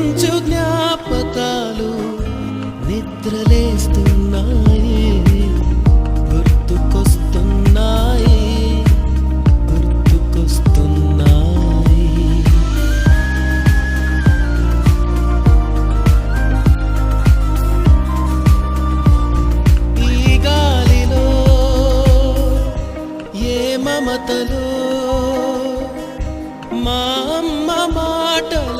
కనిపించు జ్ఞాపకాలు నిద్రలేస్తున్నాయి గుర్తుకొస్తున్నాయి గుర్తుకొస్తున్నాయి. ఈ గాలిలో ఏ మమతలో మా అమ్మ మాటలు